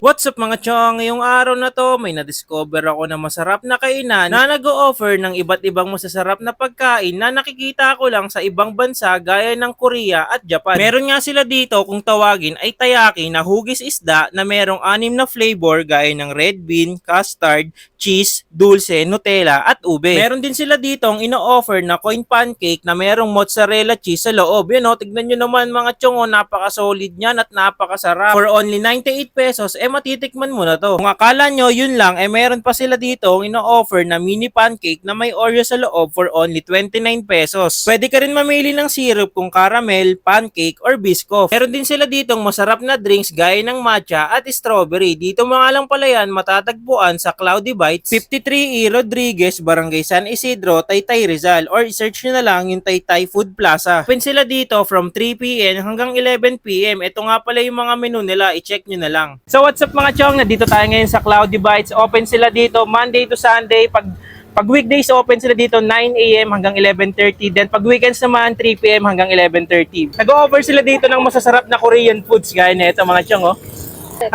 What what's up mga chong? Ngayong araw na to, may na-discover ako na masarap na kainan na nag-o-offer ng iba't ibang masasarap na pagkain na nakikita ko lang sa ibang bansa gaya ng Korea at Japan. Meron nga sila dito kung tawagin ay tayaki na hugis isda na merong anim na flavor gaya ng red bean, custard, cheese, dulce, Nutella at ube. Meron din sila dito ang ino-offer na coin pancake na merong mozzarella cheese sa loob. Yan o, tignan nyo naman mga chong, oh, napaka-solid niyan at napakasarap. For only 98 pesos, eh matitikman mo na to. Kung akala nyo yun lang, eh meron pa sila dito ang ino-offer na mini pancake na may Oreo sa loob for only 29 pesos. Pwede ka rin mamili ng syrup kung caramel, pancake, or biscoff. Meron din sila ditong masarap na drinks gaya ng matcha at strawberry. Dito mga lang pala yan matatagpuan sa Cloudy Bites, 53 E. Rodriguez, Barangay San Isidro, Taytay Rizal or search nyo na lang yung Taytay Food Plaza. Open sila dito from 3pm hanggang 11pm. Ito nga pala yung mga menu nila, i-check nyo na lang. So what's up mga chong, nandito tayo ngayon sa Cloudy Bites. Open sila dito Monday to Sunday. Pag pag weekdays open sila dito 9 a.m. hanggang 11.30. Then pag weekends naman 3 p.m. hanggang 11.30. Nag-offer sila dito ng masasarap na Korean foods gaya nito mga chong oh.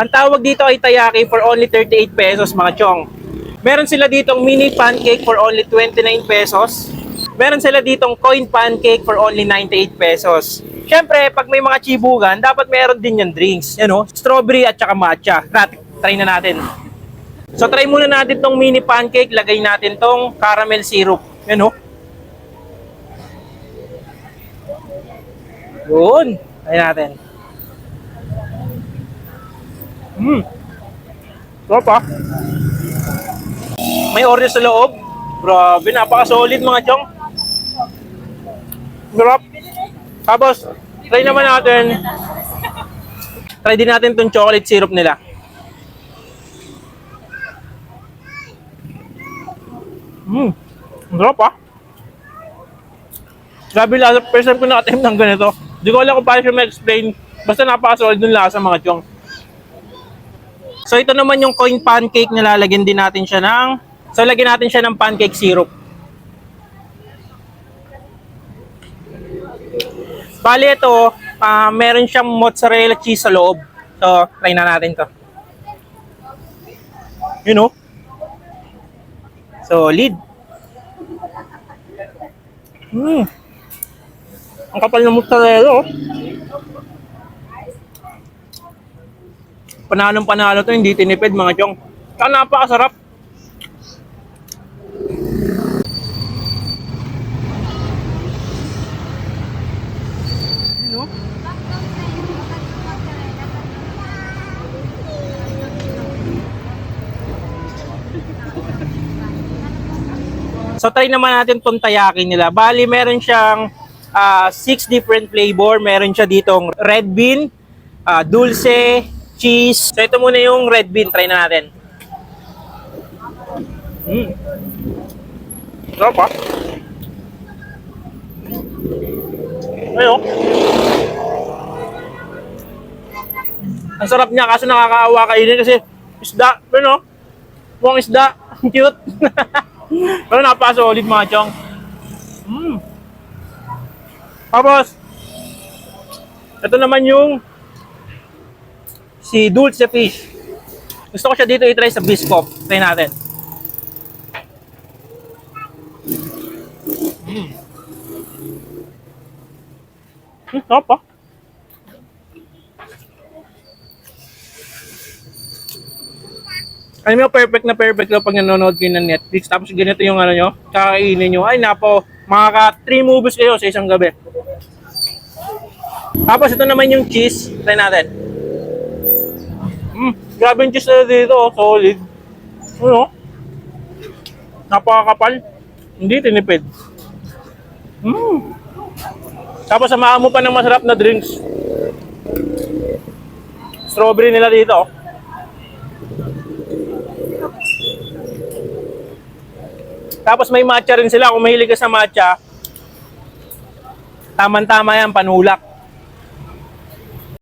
Ang tawag dito ay tayaki for only 38 pesos mga chong. Meron sila ditong mini pancake for only 29 pesos. Meron sila ditong coin pancake for only 98 pesos. Siyempre, pag may mga chibugan, dapat meron din yung drinks. Yan o, strawberry at saka matcha. Try, try na natin. So try muna natin tong mini pancake. Lagay natin tong caramel syrup. Yan o. Yun. Try natin. Hmm. Sarap ah. May Oreo sa loob. Grabe, napaka-solid mga chong. Sarap. Tapos, try naman natin. Try din natin tong chocolate syrup nila. Ang sarap ah. Grabe lasa. First time ko nakatim ng ganito. Hindi ko alam kung paano siya ma-explain. Basta napaka-solid ng lasa mga chong. So ito naman yung coin pancake na lalagyan din natin siya ng So lagyan natin siya ng pancake syrup. Bali ito, ah, meron siyang mozzarella cheese sa loob. So try na natin to. You know? Solid. Hmm. Ang kapal ng mozzarella oh. Panalong panalo to, hindi tinipid mga chong. Saka napakasarap. So try naman natin tong tayaki nila. Bali meron siyang ah, six different flavor. Meron siya ditong red bean, ah, dulce, cheese. So ito muna yung red bean. Try na natin. Mm. Sarap ah. Ayun. Ang sarap niya kaso nakakaawa kainin kasi isda, ano? Mukhang isda. Ang cute. Pero napaka-solid mga chong. Mm. Tapos, ito naman yung si Dulce Fish. Gusto ko siya dito i-try sa Biscoff. Try natin. Mm. Hmm, sarap ah. Alam mo, perfect na perfect lang pag nanonood kayo ng Netflix. Tapos ganito yung ano nyo, kakainin nyo. Ay, napo, makaka 3 movies kayo sa isang gabi. Tapos ito naman yung cheese. Try natin. Mm, grabe yung cheese na dito, oh, solid. Ano? Napakakapal. Hindi tinipid. Mm. Tapos samahan mo pa ng masarap na drinks. Strawberry nila dito. oh. Tapos may matcha rin sila. Kung mahilig ka sa matcha, tamang-tama yan, panulak.